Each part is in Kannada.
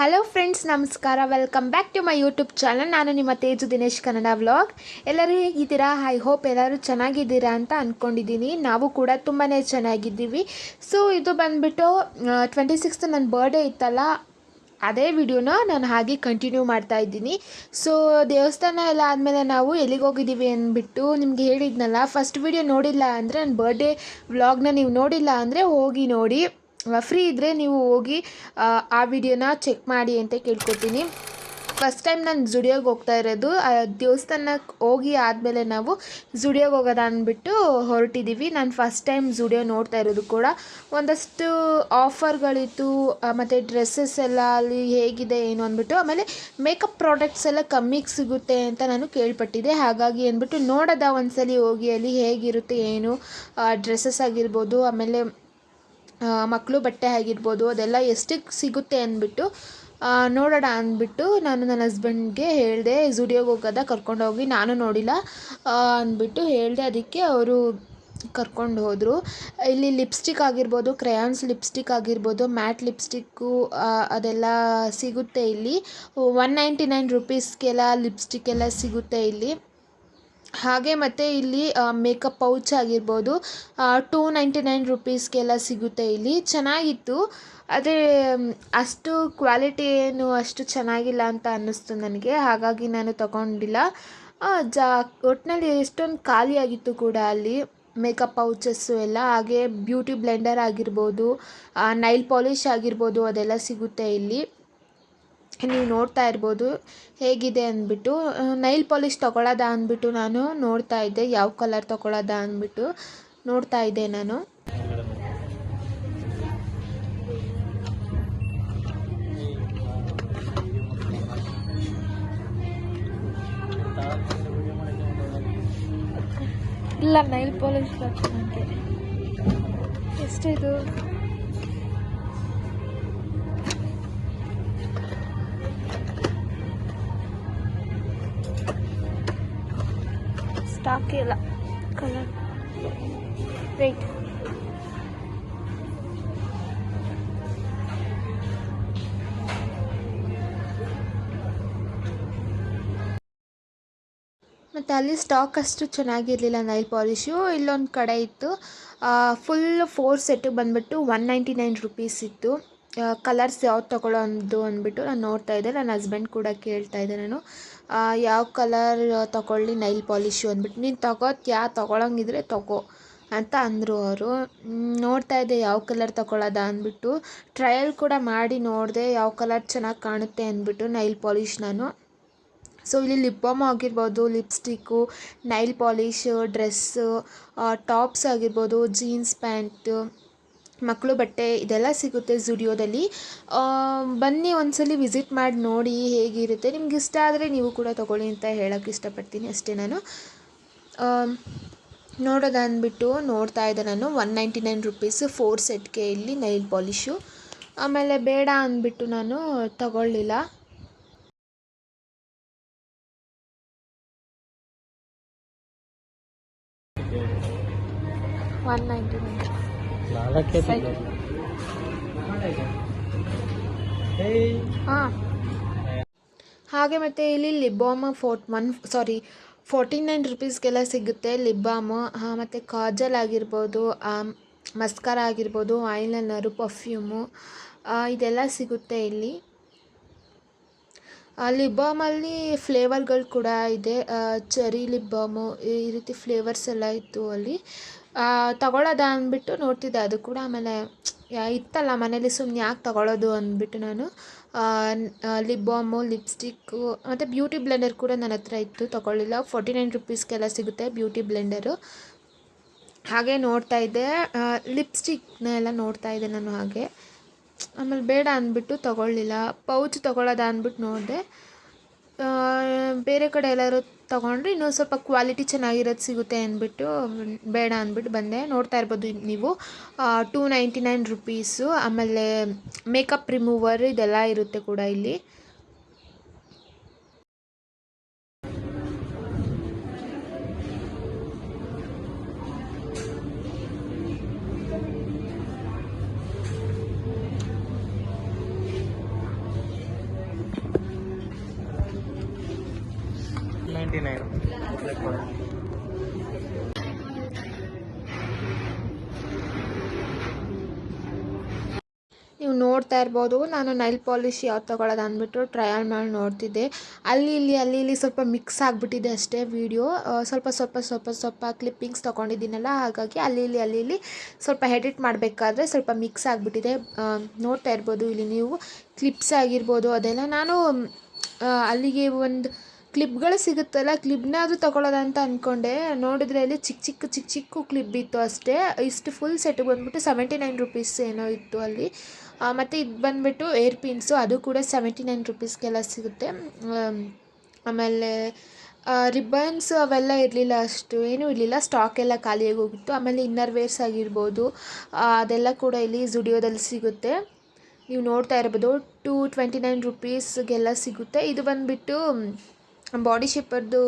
ಹಲೋ ಫ್ರೆಂಡ್ಸ್ ನಮಸ್ಕಾರ. Welcome back to my YouTube channel ನಾನು ನಿಮ್ಮ ತೇಜು ದಿನೇಶ್ ಕನ್ನಡ ವ್ಲಾಗ್ ಎಲ್ಲರೂ ಹೇಗಿದ್ದೀರಾ? ಐ ಹೋಪ್ ಎಲ್ಲರೂ ಚೆನ್ನಾಗಿದ್ದೀರಾ ಅಂತ ಅಂದ್ಕೊಂಡಿದ್ದೀನಿ ನಾವು ಕೂಡ ತುಂಬಾ ಚೆನ್ನಾಗಿದ್ದೀವಿ. ಸೊ ಇದು ಬಂದುಬಿಟ್ಟು ಟ್ವೆಂಟಿ ಸಿಕ್ಸ್ತ್ ನನ್ನ ಬರ್ಡೇ ಇತ್ತಲ್ಲ, ಅದೇ ವಿಡಿಯೋನ ನಾನು ಹಾಗೆ ಕಂಟಿನ್ಯೂ ಮಾಡ್ತಾ ಇದ್ದೀನಿ. ಸೊ ದೇವಸ್ಥಾನ ಎಲ್ಲ ಆದಮೇಲೆ ನಾವು ಎಲ್ಲಿಗೆ ಹೋಗಿದ್ದೀವಿ ಅಂದ್ಬಿಟ್ಟು ನಿಮಗೆ ಹೇಳಿದ್ನಲ್ಲ ಫಸ್ಟ್ ವಿಡಿಯೋ ನೋಡಿಲ್ಲ ಅಂದರೆ ನನ್ನ ಬರ್ಡೇ ವ್ಲಾಗ್ನ ನೀವು ನೋಡಿಲ್ಲ ಅಂದರೆ ಹೋಗಿ ನೋಡಿ. ಫ್ರೀ ಇದ್ದರೆ ನೀವು ಹೋಗಿ ಆ, ವಿಡಿಯೋನ ಚೆಕ್ ಮಾಡಿ ಅಂತ ಕೇಳ್ಕೊತೀನಿ. ಫಸ್ಟ್ ಟೈಮ್ ನಾನು ಜುಡಿಯೋಗೆ ಹೋಗ್ತಾ ಇರೋದು. ಆ ದೇವಸ್ಥಾನಕ್ಕೆ ಹೋಗಿ ಆದಮೇಲೆ ನಾವು ಜುಡಿಯೋಗೆ ಹೋಗೋದ ಅಂದ್ಬಿಟ್ಟು ಹೊರಟಿದ್ದೀವಿ ನಾನು ಫಸ್ಟ್ ಟೈಮ್ ಜುಡಿಯೋ ನೋಡ್ತಾ ಇರೋದು ಕೂಡ. ಒಂದಷ್ಟು ಆಫರ್ಗಳಿತ್ತು ಮತ್ತು ಡ್ರೆಸ್ಸಸ್ ಎಲ್ಲ ಅಲ್ಲಿ ಹೇಗಿದೆ ಏನು ಅಂದ್ಬಿಟ್ಟು. ಆಮೇಲೆ ಮೇಕಪ್ ಪ್ರಾಡಕ್ಟ್ಸ್ ಎಲ್ಲ ಕಮ್ಮಿಗೆ ಸಿಗುತ್ತೆ ಅಂತ ನಾನು ಕೇಳ್ಪಟ್ಟಿದ್ದೆ. ಹಾಗಾಗಿ ಅಂದ್ಬಿಟ್ಟು ನೋಡೋದ ಒಂದ್ಸಲಿ ಹೋಗಿ ಅಲ್ಲಿ ಹೇಗಿರುತ್ತೆ ಏನು ಡ್ರೆಸ್ಸಸ್ ಆಗಿರ್ಬೋದು ಆಮೇಲೆ ಮಕ್ಕಳು ಬಟ್ಟೆ ಆಗಿರ್ಬೋದು, ಅದೆಲ್ಲ ಎಷ್ಟಕ್ಕೆ ಸಿಗುತ್ತೆ ಅಂದ್ಬಿಟ್ಟು ನೋಡೋಣ ಅಂದ್ಬಿಟ್ಟು ನಾನು ನನ್ನ ಹಸ್ಬೆಂಡ್ಗೆ ಹೇಳಿದೆ ಝುಡಿಯೋಗೆ ಹೋಗೋದ ಕರ್ಕೊಂಡೋಗಿ ನಾನು ನೋಡಿಲ್ಲ ಅಂದ್ಬಿಟ್ಟು ಹೇಳಿದೆ, ಅದಕ್ಕೆ ಅವರು ಕರ್ಕೊಂಡು ಹೋದರು. ಇಲ್ಲಿ ಲಿಪ್ಸ್ಟಿಕ್ ಆಗಿರ್ಬೋದು ಕ್ರಯಾನ್ಸ್ ಲಿಪ್ಸ್ಟಿಕ್ ಆಗಿರ್ಬೋದು ಮ್ಯಾಟ್ ಲಿಪ್ಸ್ಟಿಕ್ಕು ಅದೆಲ್ಲ ಸಿಗುತ್ತೆ ಇಲ್ಲಿ. ಒನ್ ನೈಂಟಿ ನೈನ್ ರುಪೀಸ್ಗೆಲ್ಲ ಲಿಪ್ಸ್ಟಿಕ್ ಎಲ್ಲ ಸಿಗುತ್ತೆ ಇಲ್ಲಿ. ಹಾಗೆ ಮತ್ತು ಇಲ್ಲಿ ಮೇಕಪ್ ಪೌಚ್ ಆಗಿರ್ಬೋದು ಟೂ ನೈಂಟಿ ನೈನ್ ರುಪೀಸ್ಗೆಲ್ಲ ಸಿಗುತ್ತೆ ಇಲ್ಲಿ. ಚೆನ್ನಾಗಿತ್ತು. ಆದರೆ ಅಷ್ಟು ಕ್ವಾಲಿಟಿ ಏನು ಅಷ್ಟು ಚೆನ್ನಾಗಿಲ್ಲ ಅಂತ ಅನ್ನಿಸ್ತು ನನಗೆ. ಹಾಗಾಗಿ ನಾನು ತಗೊಂಡಿಲ್ಲ. ಜಾ ಒಟ್ಟಿನಲ್ಲಿ ಎಷ್ಟೊಂದು ಖಾಲಿಯಾಗಿತ್ತು ಕೂಡ ಅಲ್ಲಿ ಮೇಕಪ್ ಪೌಚಸ್ಸು ಎಲ್ಲ. ಹಾಗೆ ಬ್ಯೂಟಿ ಬ್ಲೆಂಡರ್ ಆಗಿರ್ಬೋದು ನೈಲ್ ಪಾಲಿಷ್ ಆಗಿರ್ಬೋದು ಅದೆಲ್ಲ ಸಿಗುತ್ತೆ ಇಲ್ಲಿ. ನೀವು ನೋಡ್ತಾ ಇರ್ಬೋದು ಹೇಗಿದೆ ಅಂದ್ಬಿಟ್ಟು ನೈಲ್ ಪಾಲಿಷ್ ತೊಗೊಳ್ಳೋದಾ ಅಂದ್ಬಿಟ್ಟು ನಾನು ನೋಡ್ತಾ ಇದ್ದೆ, ಯಾವ ಕಲರ್ ತೊಗೊಳ್ಳೋದಾ ಅಂದ್ಬಿಟ್ಟು ನೋಡ್ತಾ ಇದ್ದೆ ನಾನು. ಇಲ್ಲ ನೈಲ್ ಪಾಲಿಷ್ ಎಷ್ಟಿದು? ಇಲ್ಲ ಕಲರ್ ವೆಯ್ಟ್ ಮತ್ತು ಅಲ್ಲಿ ಸ್ಟಾಕ್ ಅಷ್ಟು ಚೆನ್ನಾಗಿರಲಿಲ್ಲ ನೈಲ್ ಪಾಲಿಶು ಇಲ್ಲೊಂದು ಕಡೆ ಇತ್ತು. ಫುಲ್ ಫೋರ್ ಸೆಟ್ಟು ಬಂದುಬಿಟ್ಟು ಒನ್ ನೈಂಟಿ ನೈನ್ ರುಪೀಸ್ ಇತ್ತು. ಕಲರ್ಸ್ ಯಾವ್ದು ತೊಗೊಳ್ಳೋದು ಅಂದ್ಬಿಟ್ಟು ನಾನು ನೋಡ್ತಾ ಇದ್ದೆ. ನನ್ನ ಹಸ್ಬೆಂಡ್ ಕೂಡ ಕೇಳ್ತಾ ಇದ್ದೆ ನಾನು. ಯಾವ ಕಲರ್ ತೊಗೊಳ್ಳಿ ನೈಲ್ ಪಾಲಿಶು ಅಂದ್ಬಿಟ್ಟು. ನೀನು ತಗೋತ್ಯಾ ತೊಗೊಳಂಗಿದ್ರೆ ತಗೋ ಅಂತ ಅಂದರು ಅವರು. ನೋಡ್ತಾ ಇದ್ದೆ ಯಾವ ಕಲರ್ ತೊಗೊಳೋದ ಅಂದ್ಬಿಟ್ಟು. ಟ್ರಯಲ್ ಕೂಡ ಮಾಡಿ ನೋಡಿದೆ ಯಾವ ಕಲರ್ ಚೆನ್ನಾಗಿ ಕಾಣುತ್ತೆ ಅಂದ್ಬಿಟ್ಟು ನೈಲ್ ಪಾಲಿಶ್ ನಾನು. ಸೊ ಇಲ್ಲಿ ಲಿಪ್ ಬಾಮ್ ಆಗಿರ್ಬೋದು lipstick nail polish dress tops ಆಗಿರ್ಬೋದು ಜೀನ್ಸ್ ಪ್ಯಾಂಟು ಮಕ್ಕಳು ಬಟ್ಟೆ ಇದೆಲ್ಲ ಸಿಗುತ್ತೆ ಝುಡಿಯೋದಲ್ಲಿ. ಬನ್ನಿ ಒಂದ್ಸಲಿ ವಿಸಿಟ್ ಮಾಡಿ ನೋಡಿ ಹೇಗಿರುತ್ತೆ. ನಿಮ್ಗೆ ಇಷ್ಟ ಆದರೆ ನೀವು ಕೂಡ ತೊಗೊಳ್ಳಿ ಅಂತ ಹೇಳೋಕ್ಕೆ ಇಷ್ಟಪಡ್ತೀನಿ ಅಷ್ಟೇ ನಾನು. ನೋಡೋದಂದ್ಬಿಟ್ಟು ನೋಡ್ತಾ ಇದ್ದೆ ನಾನು. One ninety nine rupees four ಸೆಟ್ಗೆ ಇಲ್ಲಿ ನೈಲ್ ಪಾಲಿಶು. ಆಮೇಲೆ ಬೇಡ ಅಂದ್ಬಿಟ್ಟು ನಾನು ತಗೊಳ್ಳಿಲ್ಲ. One ninety nine. ಸರಿ. ಹಾಂ. ಹಾಗೆ ಮತ್ತೆ ಇಲ್ಲಿ lip balm fort one sorry forty nine ರುಪೀಸ್ಗೆಲ್ಲ ಸಿಗುತ್ತೆ ಲಿಪ್ ಬಾಮು ಮತ್ತು ಕಾಜಲ್ ಆಗಿರ್ಬೋದು ಮಸ್ಕಾರ ಆಗಿರ್ಬೋದು ಐಲೈನರು ಪರ್ಫ್ಯೂಮು ಇದೆಲ್ಲ ಸಿಗುತ್ತೆ ಇಲ್ಲಿ. ಲಿಪ್ ಬಾಮಲ್ಲಿ ಫ್ಲೇವರ್ಗಳು ಕೂಡ ಇದೆ. ಚೆರಿ ಲಿಪ್ ಬಾಮು ಈ ರೀತಿ ಫ್ಲೇವರ್ಸ್ ಎಲ್ಲ ಇತ್ತು ಅಲ್ಲಿ. ತಗೊಳ್ಳೋದ ಅಂದ್ಬಿಟ್ಟು ನೋಡ್ತಿದ್ದೆ ಅದು ಕೂಡ. ಆಮೇಲೆ ಇತ್ತಲ್ಲ ಮನೇಲಿ ಸುಮ್ಮನೆ ಯಾಕೆ ತಗೊಳ್ಳೋದು ಅಂದ್ಬಿಟ್ಟು ನಾನು. ಲಿಪ್ ಬಾಮು, ಲಿಪ್ಸ್ಟಿಕ್ಕು, ಮತ್ತು ಬ್ಯೂಟಿ ಬ್ಲೆಂಡರ್ ಕೂಡ ನನ್ನ ಹತ್ರ ಇತ್ತು, ತಗೊಳ್ಳಿಲ್ಲ. ಫೋರ್ಟಿ ನೈನ್ ರುಪೀಸ್ಗೆಲ್ಲ ಸಿಗುತ್ತೆ ಬ್ಯೂಟಿ ಬ್ಲೆಂಡರು. ಹಾಗೆ ನೋಡ್ತಾ ಇದ್ದೆ. ಲಿಪ್ಸ್ಟಿಕ್ನ ಎಲ್ಲ ನೋಡ್ತಾ ಇದ್ದೆ ನಾನು ಹಾಗೆ. ಆಮೇಲೆ ಬೇಡ ಅಂದ್ಬಿಟ್ಟು ತಗೊಳ್ಳಿಲ್ಲ. ಪೌಚ್ ತೊಗೊಳ್ಳೋದ ಅಂದ್ಬಿಟ್ಟು ನೋಡಿದೆ. ಬೇರೆ ಕಡೆ ಎಲ್ಲರೂ ತೊಗೊಂಡ್ರೆ ಇನ್ನೂ ಸ್ವಲ್ಪ ಕ್ವಾಲಿಟಿ ಚೆನ್ನಾಗಿರೋದು ಸಿಗುತ್ತೆ ಅಂದ್ಬಿಟ್ಟು, ಬೇಡ ಅಂದ್ಬಿಟ್ಟು ಬಂದೆ. ನೋಡ್ತಾ ಇರ್ಬೋದು ನೀವು. ಟೂ ನೈಂಟಿ ನೈನ್ ರುಪೀಸು ಆಮೇಲೆ ಮೇಕಪ್ ರಿಮೂವರ್ ಇದೆಲ್ಲ ಇರುತ್ತೆ ಕೂಡ ಇಲ್ಲಿ. ನೀವು ನೋಡ್ತಾ ಇರ್ಬೋದು, ನಾನು ನೈಲ್ ಪಾಲಿಶ್ ಯಾವ್ದು ತೊಗೊಳೋದು ಅಂದ್ಬಿಟ್ಟು ಟ್ರಯಲ್ ಮಾಡಿ ನೋಡ್ತಿದ್ದೆ. ಅಲ್ಲಿ ಇಲ್ಲಿ ಅಲ್ಲಿ ಇಲ್ಲಿ ಸ್ವಲ್ಪ ಮಿಕ್ಸ್ ಆಗಿಬಿಟ್ಟಿದೆ ಅಷ್ಟೇ ವೀಡಿಯೋ ಸ್ವಲ್ಪ ಸ್ವಲ್ಪ ಸ್ವಲ್ಪ ಸ್ವಲ್ಪ ಕ್ಲಿಪ್ಪಿಂಗ್ಸ್ ತೊಗೊಂಡಿದ್ದೀನಲ್ಲ, ಹಾಗಾಗಿ ಅಲ್ಲಿ ಇಲ್ಲಿ ಅಲ್ಲಿ ಇಲ್ಲಿ ಸ್ವಲ್ಪ ಎಡಿಟ್ ಮಾಡಬೇಕಾದ್ರೆ ಸ್ವಲ್ಪ ಮಿಕ್ಸ್ ಆಗಿಬಿಟ್ಟಿದೆ. ನೋಡ್ತಾ ಇರ್ಬೋದು ಇಲ್ಲಿ ನೀವು. ಕ್ಲಿಪ್ಸ್ ಆಗಿರ್ಬೋದು ಅದೆಲ್ಲ. ನಾನು ಅಲ್ಲಿಗೆ ಒಂದು ಕ್ಲಿಪ್ಗಳು ಸಿಗುತ್ತಲ್ಲ ಕ್ಲಿಪ್ನಾದರೂ ತಗೊಳ್ಳೋದಂತ ಅಂದ್ಕೊಂಡೆ ನೋಡಿದ್ರೆ ಅಲ್ಲಿ ಚಿಕ್ಕ ಚಿಕ್ಕ ಚಿಕ್ಕ ಚಿಕ್ಕ ಕ್ಲಿಪ್ ಇತ್ತು ಅಷ್ಟೇ. ಇಷ್ಟು ಫುಲ್ ಸೆಟ್ ಬಂದ್ಬಿಟ್ಟು ಸೆವೆಂಟಿ ನೈನ್ ರುಪೀಸ್ ಏನೋ ಇತ್ತು ಅಲ್ಲಿ. ಮತ್ತು ಇದು ಬಂದ್ಬಿಟ್ಟು ಏರ್ ಪಿನ್ಸು ಅದು ಕೂಡ ಸೆವೆಂಟಿ ನೈನ್ ರುಪೀಸ್ಗೆಲ್ಲ ಸಿಗುತ್ತೆ ಆಮೇಲೆ ರಿಬ್ಬನ್ಸ್ ಅವೆಲ್ಲ ಇರಲಿಲ್ಲ ಅಷ್ಟು, ಏನೂ ಇರಲಿಲ್ಲ. ಸ್ಟಾಕ್ ಎಲ್ಲ ಖಾಲಿಯಾಗಿ ಹೋಗಿತ್ತು. ಆಮೇಲೆ ಇನ್ನರ್ ವೇರ್ಸ್ ಆಗಿರ್ಬೋದು. ಅದೆಲ್ಲ ಕೂಡ ಇಲ್ಲಿ ಜುಡಿಯೋದಲ್ಲಿ ಸಿಗುತ್ತೆ. ನೀವು ನೋಡ್ತಾ ಇರ್ಬೋದು ಟು ಟ್ವೆಂಟಿ ನೈನ್ ರುಪೀಸ್ಗೆಲ್ಲ ಸಿಗುತ್ತೆ. ಇದು ಬಂದುಬಿಟ್ಟು ಬಾಡಿ ಶೇಪರ್ದು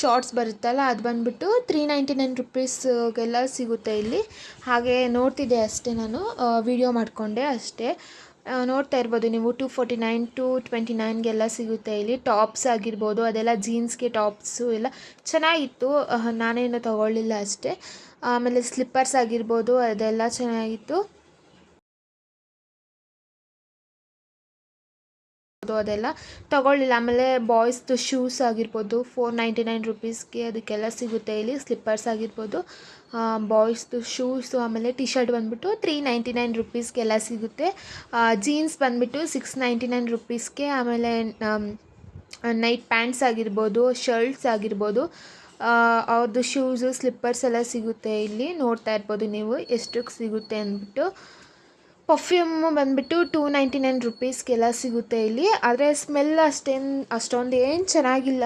ಶಾರ್ಟ್ಸ್ ಬರುತ್ತಲ್ಲ, ಅದು ಬಂದುಬಿಟ್ಟು ತ್ರೀ ನೈಂಟಿ ನೈನ್ ರುಪೀಸ್ಗೆಲ್ಲ ಸಿಗುತ್ತೆ ಇಲ್ಲಿ. ಹಾಗೆ ನೋಡ್ತಿದ್ದೆ ಅಷ್ಟೇ ನಾನು ವಿಡಿಯೋ ಮಾಡಿಕೊಂಡೆ ಅಷ್ಟೇ. ನೋಡ್ತಾ ಇರ್ಬೋದು ನೀವು two forty nine two twenty ನೈನ್ಗೆಲ್ಲ ಸಿಗುತ್ತೆ ಇಲ್ಲಿ. ಟಾಪ್ಸ್ ಆಗಿರ್ಬೋದು, ಅದೆಲ್ಲ ಜೀನ್ಸ್ಗೆ ಟಾಪ್ಸು ಎಲ್ಲ ಚೆನ್ನಾಗಿತ್ತು. ನಾನೇನು ತೊಗೊಳ್ಳಿಲ್ಲ ಅಷ್ಟೇ. ಆಮೇಲೆ ಸ್ಲಿಪ್ಪರ್ಸ್ ಆಗಿರ್ಬೋದು, ಅದೆಲ್ಲ ಚೆನ್ನಾಗಿತ್ತು. ಅದೆಲ್ಲ ತಗೊಳ್ಳಿಲ್ಲ. ಆಮೇಲೆ ಬಾಯ್ಸ್ದು ಶೂಸ್ ಆಗಿರ್ಬೋದು ಫೋರ್ ನೈಂಟಿ ನೈನ್ ರುಪೀಸ್ಗೆ ಅದಕ್ಕೆಲ್ಲ ಸಿಗುತ್ತೆ. ಇಲ್ಲಿ ಸ್ಲಿಪ್ಪರ್ಸ್ ಆಗಿರ್ಬೋದು ಬಾಯ್ಸ್ದು ಶೂಸು ಆಮೇಲೆ ಟಿ ಶರ್ಟ್ ಬಂದುಬಿಟ್ಟು ತ್ರೀ ನೈಂಟಿ ನೈನ್ ರುಪೀಸ್ಗೆಲ್ಲ ಸಿಗುತ್ತೆ. ಜೀನ್ಸ್ ಬಂದುಬಿಟ್ಟು ಸಿಕ್ಸ್ ನೈಂಟಿ ನೈನ್ ರುಪೀಸ್ಗೆ ಆಮೇಲೆ ನೈಟ್ ಪ್ಯಾಂಟ್ಸ್ ಆಗಿರ್ಬೋದು ಶರ್ಟ್ಸ್ ಆಗಿರ್ಬೋದು ಅವ್ರದ್ದು ಶೂಸು ಸ್ಲಿಪ್ಪರ್ಸ್ ಎಲ್ಲ ಸಿಗುತ್ತೆ. ಇಲ್ಲಿ ನೋಡ್ತಾ ಇರ್ಬೋದು ನೀವು ಎಷ್ಟಕ್ಕೆ ಸಿಗುತ್ತೆ ಅಂದ್ಬಿಟ್ಟು. ಪರ್ಫ್ಯೂಮ್ ಬಂದುಬಿಟ್ಟು ಟೂ ನೈಂಟಿ ನೈನ್ ರುಪೀಸ್ಗೆಲ್ಲ ಸಿಗುತ್ತೆ ಇಲ್ಲಿ. ಆದರೆ ಸ್ಮೆಲ್ ಅಷ್ಟೇನು, ಅಷ್ಟೊಂದು ಏನು ಚೆನ್ನಾಗಿಲ್ಲ.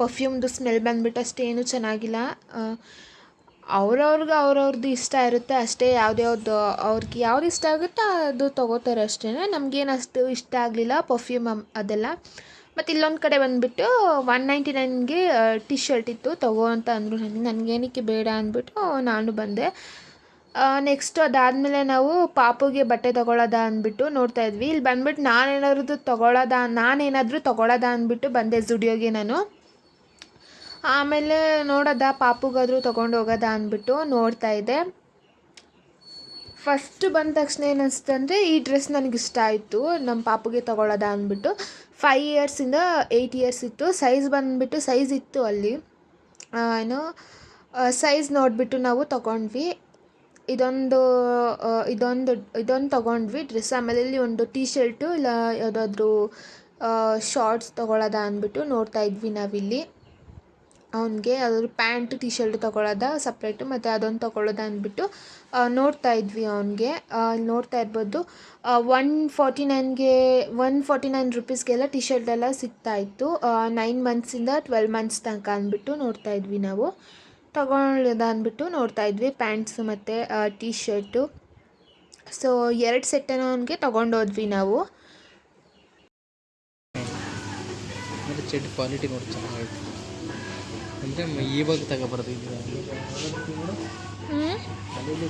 ಪರ್ಫ್ಯೂಮ್ದು ಸ್ಮೆಲ್ ಬಂದುಬಿಟ್ಟು ಅಷ್ಟೇನು ಚೆನ್ನಾಗಿಲ್ಲ. ಅವ್ರವ್ರಿಗೆ ಅವ್ರವ್ರದ್ದು ಇಷ್ಟ ಇರುತ್ತೆ ಅಷ್ಟೇ. ಯಾವ್ದ್ಯಾವ್ದು ಅವ್ರಿಗೆ ಯಾವ್ದು ಇಷ್ಟ ಆಗುತ್ತೋ ಅದು ತೊಗೋತಾರೆ ಅಷ್ಟೇ ನಮಗೇನು ಅಷ್ಟು ಇಷ್ಟ ಆಗಲಿಲ್ಲ ಪರ್ಫ್ಯೂಮ್ ಅದೆಲ್ಲ. ಮತ್ತು ಇಲ್ಲೊಂದು ಕಡೆ ಬಂದುಬಿಟ್ಟು ಒನ್ ನೈಂಟಿ ನೈನ್ಗೆ ಟಿ ಶರ್ಟ್ ಇತ್ತು. ತಗೋ ಅಂತ ಅಂದರು. ನನಗೆ ನನಗೇನಕ್ಕೆ ಬೇಡ ಅಂದ್ಬಿಟ್ಟು ನಾನು ಬಂದೆ. ನೆಕ್ಸ್ಟ್ ಅದಾದಮೇಲೆ ನಾವು ಪಾಪುಗೆ ಬಟ್ಟೆ ತೊಗೊಳ್ಳೋದ ಅಂದ್ಬಿಟ್ಟು ನೋಡ್ತಾ ಇದ್ವಿ. ಇಲ್ಲಿ ಬಂದ್ಬಿಟ್ಟು ನಾನೇನಾದ್ರೂ ತೊಗೊಳ್ಳೋದ ನಾನೇನಾದರೂ ತೊಗೊಳ್ಳೋದ ಅಂದ್ಬಿಟ್ಟು ಬಂದೆ ಜುಡಿಯೋಗೆ ನಾನು. ಆಮೇಲೆ ನೋಡೋದ ಪಾಪುಗಾದರೂ ತೊಗೊಂಡು ಹೋಗೋದ ಅಂದ್ಬಿಟ್ಟು ನೋಡ್ತಾ ಇದ್ದೆ. ಫಸ್ಟ್ ಬಂದ ತಕ್ಷಣ ಏನಿಸ್ತು ಅಂದರೆ, ಈ ಡ್ರೆಸ್ ನನಗೆ ಇಷ್ಟ ಆಯಿತು ನಮ್ಮ ಪಾಪುಗೆ ತೊಗೊಳ್ಳೋದ ಅಂದ್ಬಿಟ್ಟು. ಫೈ ಇಯರ್ಸಿಂದ ಏಯ್ಟ್ ಇಯರ್ಸ್ ಇತ್ತು. ಸೈಜ್ ಬಂದುಬಿಟ್ಟು ಸೈಜ್ ಇತ್ತು ಅಲ್ಲಿ. ಏನು ಸೈಜ್ ನೋಡಿಬಿಟ್ಟು ನಾವು ತೊಗೊಂಡ್ವಿ. ಇದೊಂದು ಇದೊಂದು ಇದೊಂದು ತೊಗೊಂಡ್ವಿ. ಡ್ರೆಸ್ ಆಮೇಲೆ ಇಲ್ಲಿ ಒಂದು ಟೀ ಶರ್ಟು ಇಲ್ಲ ಯಾವುದಾದ್ರೂ ಶಾರ್ಟ್ಸ್ ತೊಗೊಳ್ಳೋದ ಅಂದ್ಬಿಟ್ಟು ನೋಡ್ತಾ ಇದ್ವಿ ನಾವಿಲ್ಲಿ. ಅವನಿಗೆ ಯಾವ್ದಾದ್ರು ಪ್ಯಾಂಟ್ ಟಿ ಶರ್ಟ್ ತೊಗೊಳ್ಳೋದ ಸಪ್ರೇಟು ಮತ್ತು ಅದೊಂದು ತೊಗೊಳ್ಳೋದ ಅಂದ್ಬಿಟ್ಟು ನೋಡ್ತಾ ಇದ್ವಿ ಅವನಿಗೆ. ಇಲ್ಲಿ ನೋಡ್ತಾ ಇರ್ಬೋದು ಒನ್ ಫಾರ್ಟಿ ನೈನ್ಗೆ ಒನ್ ಫಾರ್ಟಿ ನೈನ್ ರುಪೀಸ್ಗೆಲ್ಲ ಟಿ ಶರ್ಟ್ ಎಲ್ಲ ಸಿಗ್ತಾ ಇತ್ತು. ನೈನ್ ಮಂತ್ಸಿಂದ ಟ್ವೆಲ್ ಮಂತ್ಸ್ ತನಕ ಅಂದ್ಬಿಟ್ಟು ನೋಡ್ತಾ ಇದ್ವಿ ನಾವು. ತಗೊಳ್ಳೋದ ಅಂದ್ಬಿಟ್ಟು ನೋಡ್ತಾ ಇದ್ವಿ. ಪ್ಯಾಂಟ್ಸು ಮತ್ತು ಟೀ ಶರ್ಟು ಸೊ ಎರಡು ಸೆಟ್ಟನ್ನು ಅವನಿಗೆ ತೊಗೊಂಡೋದ್ವಿ ನಾವು. ಚೆಡ್ ಕ್ವಾಲಿಟಿ ನೋಡಿ ಚೆನ್ನಾಗೈತೆ. ಅಂದರೆ ಇವಾಗ ತಗೊಬಾರ್ದು ಇದು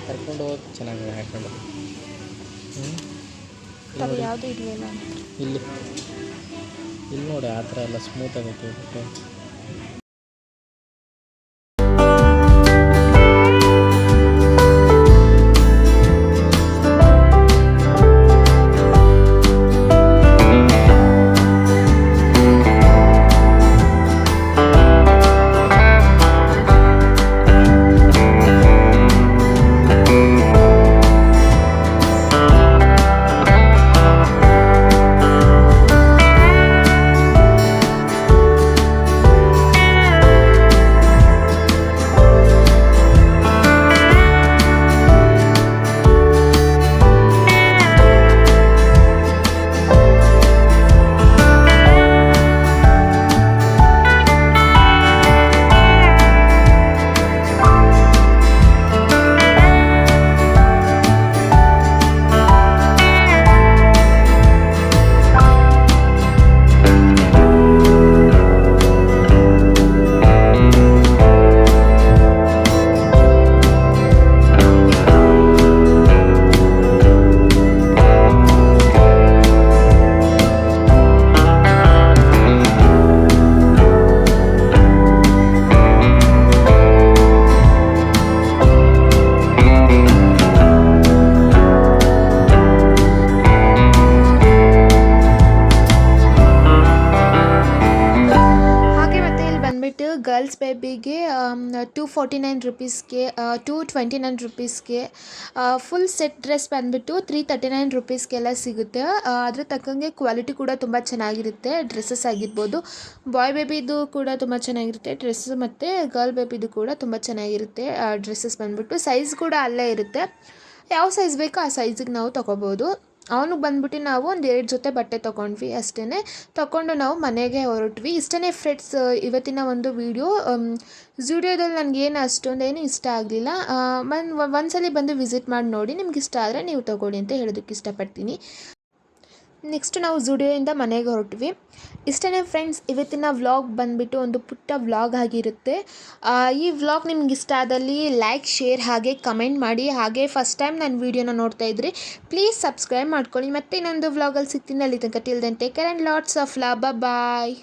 ಕರ್ಕೊಂಡು ಹೋಗೋಕೆ ಚೆನ್ನಾಗಿದೆ ಹಾಕೊಂಡು ಯಾವುದು ಇದೆಯಲ್ಲ ಇಲ್ಲಿ. ಇಲ್ಲಿ ನೋಡಿ ಆ ಥರ ಎಲ್ಲ ಸ್ಮೂತ್ ಆಗೈತೆ. ಬಟ್ಟೆ ಟೂ ಫೋರ್ಟಿ ನೈನ್ ರುಪೀಸ್ಗೆ ಟೂ ಟ್ವೆಂಟಿ ನೈನ್ ರುಪೀಸ್ಗೆ ಫುಲ್ ಸೆಟ್ ಡ್ರೆಸ್ ಬಂದುಬಿಟ್ಟು ತ್ರೀ ತರ್ಟಿ ನೈನ್ ರುಪೀಸ್ಗೆಲ್ಲ ಸಿಗುತ್ತೆ. ಅದ್ರ ತಕ್ಕಂಗೆ ಕ್ವಾಲಿಟಿ ಕೂಡ ತುಂಬ ಚೆನ್ನಾಗಿರುತ್ತೆ ಡ್ರೆಸ್ಸಸ್ ಆಗಿರ್ಬೋದು. ಬಾಯ್ ಬೇಬಿದು ಕೂಡ ತುಂಬ ಚೆನ್ನಾಗಿರುತ್ತೆ ಡ್ರೆಸ್ ಮತ್ತು ಗರ್ಲ್ ಬೇಬಿದು ಕೂಡ ತುಂಬ ಚೆನ್ನಾಗಿರುತ್ತೆ ಡ್ರೆಸ್ಸಸ್ ಬಂದುಬಿಟ್ಟು. ಸೈಜ್ ಕೂಡ ಅಲ್ಲೇ ಇರುತ್ತೆ. ಯಾವ ಸೈಜ್ ಬೇಕೋ ಆ ಸೈಜಿಗೆ ನಾವು ತೊಗೋಬೋದು. ಅವನಿಗೆ ಬಂದ್ಬಿಟ್ಟು ನಾವು ಒಂದು ಎರಡು ಜೊತೆ ಬಟ್ಟೆ ತೊಗೊಂಡ್ವಿ ಅಷ್ಟೇ ತೊಗೊಂಡು ನಾವು ಮನೆಗೆ ಹೊರಟ್ವಿ. ಇಷ್ಟೇ ಫ್ರೆಂಡ್ಸ್ ಇವತ್ತಿನ ಒಂದು ವಿಡಿಯೋ ಝುಡಿಯೋದಲ್ಲಿ ನನಗೇನು ಅಷ್ಟೊಂದೇನು ಇಷ್ಟ ಆಗಲಿಲ್ಲ. ಒಂದು ಒಂದ್ಸಲಿ ಬಂದು ವಿಸಿಟ್ ಮಾಡಿ ನೋಡಿ, ನಿಮ್ಗೆ ಇಷ್ಟ ಆದರೆ ನೀವು ತೊಗೊಳ್ಳಿ ಅಂತ ಹೇಳೋದಕ್ಕೆ ಇಷ್ಟಪಡ್ತೀನಿ. ನೆಕ್ಸ್ಟ್ ನಾವು ಝುಡಿಯೋಯಿಂದ ಮನೆಗೆ ಹೊರಟ್ವಿ. ಇಷ್ಟೇ ಫ್ರೆಂಡ್ಸ್ ಇವತ್ತಿನ ವ್ಲಾಗ್ ಬಂದುಬಿಟ್ಟು ಒಂದು ಪುಟ್ಟ ವ್ಲಾಗ್ ಆಗಿರುತ್ತೆ. ಈ ವ್ಲಾಗ್ ನಿಮ್ಗೆ ಇಷ್ಟ ಆದಲ್ಲಿ ಲೈಕ್ ಶೇರ್ ಹಾಗೆ ಕಮೆಂಟ್ ಮಾಡಿ. ಹಾಗೆ ಫಸ್ಟ್ ಟೈಮ್ ನನ್ನ ವೀಡಿಯೋನ ನೋಡ್ತಾ ಇದ್ರಿ ಪ್ಲೀಸ್ ಸಬ್ಸ್ಕ್ರೈಬ್ ಮಾಡ್ಕೊಳ್ಳಿ. ಮತ್ತೆ ಇನ್ನೊಂದು ವ್ಲಾಗಲ್ಲಿ ಸಿಗ್ತೀನಿ. ಅಲ್ಲಿ ತನಕ till take care and lots of love bye